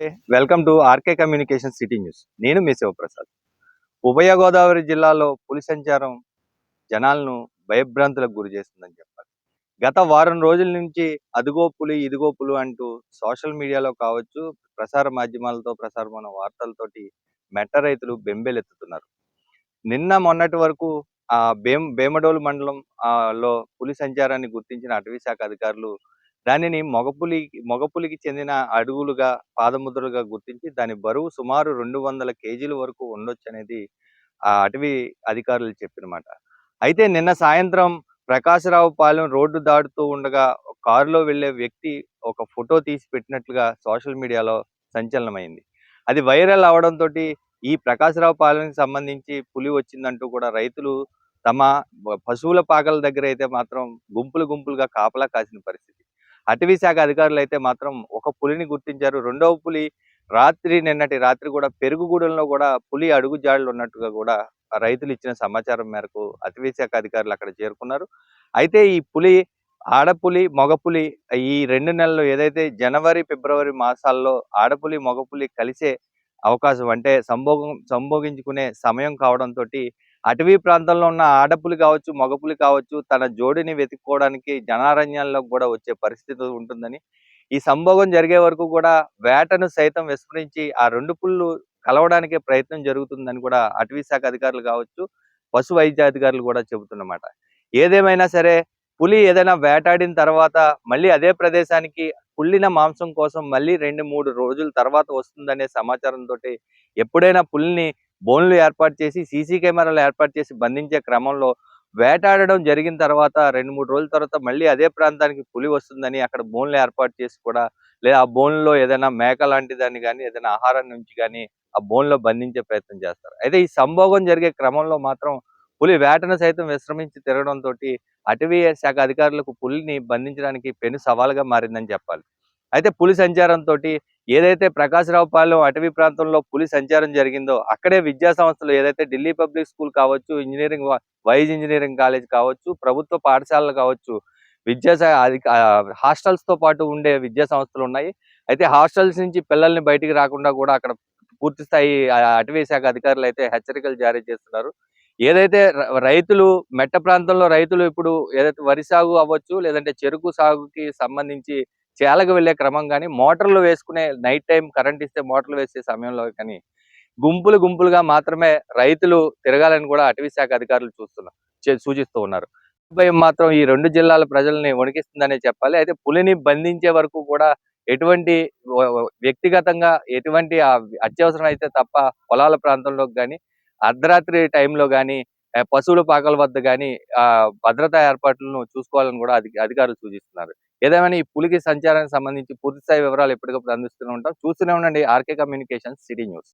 Welcome to RK communication city news. నేను మీ శివప్రసాద్. ఉభయ గోదావరి జిల్లాలో పులి సంచారం జనాలను భయభ్రాంతులకు గురి చేస్తుందని చెప్పాలి. గత వారం రోజుల నుంచి అదిగో పులి ఇదిగో పులు అంటూ సోషల్ మీడియాలో కావచ్చు ప్రసార మాధ్యమాలతో ప్రసారమైన వార్తలతోటి మెట్ట రైతులు బెంబేలెత్తుతున్నారు. నిన్న మొన్నటి వరకు ఆ భీమ భీమడోలు మండలం లో పులి సంచారాన్ని గుర్తించిన అటవీ శాఖ అధికారులు దానిని మగపులి మగపులికి చెందిన అడుగులుగా పాదముద్రలుగా గుర్తించి దాని బరువు సుమారు రెండు వందల కేజీల వరకు ఉండొచ్చు అనేది ఆ అటవీ అధికారులు చెప్పిన మాట అయితే నిన్న సాయంత్రం ప్రకాశరావు పాలెం రోడ్డు దాటుతూ ఉండగా కారులో వెళ్ళే వ్యక్తి ఒక ఫోటో తీసి పెట్టినట్లుగా సోషల్ మీడియాలో సంచలనమైంది. అది వైరల్ అవడంతో ఈ ప్రకాశరావు పాలెంకి సంబంధించి పులి వచ్చిందంటూ కూడా రైతులు తమ పశువుల పాకల దగ్గర అయితే మాత్రం గుంపులు గుంపులుగా కాపలా కాసిన పరిస్థితి. అటవీ శాఖ అధికారులు అయితే మాత్రం ఒక పులిని గుర్తించారు. రెండవ పులి రాత్రి నిన్నటి రాత్రి కూడా పెరుగుగూడెంలో కూడా పులి అడుగుజాడలు ఉన్నట్టుగా కూడా రైతులు ఇచ్చిన సమాచారం మేరకు అటవీ శాఖ అధికారులు అక్కడ చేరుకున్నారు. అయితే ఈ పులి ఆడపులి మగపులి ఈ రెండు నెలలు ఏదైతే జనవరి ఫిబ్రవరి మాసాల్లో ఆడపులి మగపులి కలిసే అవకాశం అంటే సంభోగం సంభోగించుకునే సమయం కావడంతో అటవీ ప్రాంతంలో ఉన్న ఆడపులి కావచ్చు మగపులి కావచ్చు తన జోడిని వెతుక్కోవడానికి జనారణ్యాల్లో కూడా వచ్చే పరిస్థితి ఉంటుందని ఈ సంభోగం జరిగే వరకు కూడా వేటను సైతం విస్మరించి ఆ రెండు పుళ్ళు కలవడానికి ప్రయత్నం జరుగుతుందని కూడా అటవీ శాఖ అధికారులు కావచ్చు పశు వైద్య అధికారులు కూడా చెబుతున్నమాట. ఏదేమైనా సరే పులి ఏదైనా వేటాడిన తర్వాత మళ్ళీ అదే ప్రదేశానికి పుల్లిన మాంసం కోసం మళ్ళీ రెండు మూడు రోజుల తర్వాత వస్తుందనే సమాచారంతో ఎప్పుడైనా పులిని బోన్లు ఏర్పాటు చేసి సీసీ కెమెరాలు ఏర్పాటు చేసి బంధించే క్రమంలో వేటాడడం జరిగిన తర్వాత రెండు మూడు రోజుల తర్వాత మళ్ళీ అదే ప్రాంతానికి పులి వస్తుందని అక్కడ బోన్లు ఏర్పాటు చేసి కూడా లేదా ఆ బోన్లో ఏదైనా మేక లాంటి దాన్ని కానీ ఏదైనా ఆహారం నుంచి కానీ ఆ బోన్లో బంధించే ప్రయత్నం చేస్తారు. అయితే ఈ సంభోగం జరిగే క్రమంలో మాత్రం పులి వేటను సైతం విశ్రమించి తిరగడంతో అటవీ శాఖ అధికారులకు పులిని బంధించడానికి పెను సవాలుగా మారిందని చెప్పాలి. అయితే పులి సంచారంతో ఏదైతే ప్రకాశరావు పాలెం అటవీ ప్రాంతంలో పులి సంచారం జరిగిందో అక్కడే విద్యా సంస్థలు ఏదైతే ఢిల్లీ పబ్లిక్ స్కూల్ కావచ్చు ఇంజనీరింగ్ వైజ్ ఇంజనీరింగ్ కాలేజ్ కావచ్చు ప్రభుత్వ పాఠశాలలు కావచ్చు విద్యా హాస్టల్స్తో హాస్టల్స్తో పాటు ఉండే విద్యా సంస్థలు ఉన్నాయి. అయితే హాస్టల్స్ నుంచి పిల్లల్ని బయటికి రాకుండా కూడా అక్కడ పూర్తి స్థాయి ఆ, అటవీ శాఖ అధికారులు అయితే హెచ్చరికలు జారీ చేస్తున్నారు. ఏదైతే రైతులు మెట్ట ప్రాంతంలో రైతులు ఇప్పుడు ఏదైతే వరి సాగు అవ్వచ్చు లేదంటే చెరుకు సాగుకి సంబంధించి చేలకు వెళ్ళే క్రమం కానీ మోటార్లు వేసుకునే నైట్ టైం కరెంట్ ఇస్తే మోటార్లు వేసే సమయంలో కానీ గుంపులు గుంపులుగా మాత్రమే రైతులు తిరగాలని కూడా అటవీ శాఖ అధికారులు చూస్తున్నారు సూచిస్తూ ఉన్నారు. భయం మాత్రం ఈ రెండు జిల్లాల ప్రజల్ని వణికిస్తుందనే చెప్పాలి. అయితే పులిని బంధించే వరకు కూడా ఎటువంటి వ్యక్తిగతంగా ఎటువంటి అత్యవసరం అయితే తప్ప పొలాల ప్రాంతంలోకి కానీ అర్ధరాత్రి టైంలో కానీ పశువుల పాకల వద్ద కానీ ఆ భద్రతా ఏర్పాట్లను చూసుకోవాలని కూడా అధి అధికారులు సూచిస్తున్నారు. ఏదేమైనా ఈ పులికి సంచారానికి సంబంధించి పూర్తి స్థాయి వివరాలు ఎప్పటికప్పుడు అందిస్తూనే ఉంటాం. చూస్తూనే ఉండండి ఆర్కే కమ్యూనికేషన్ సిటీ న్యూస్.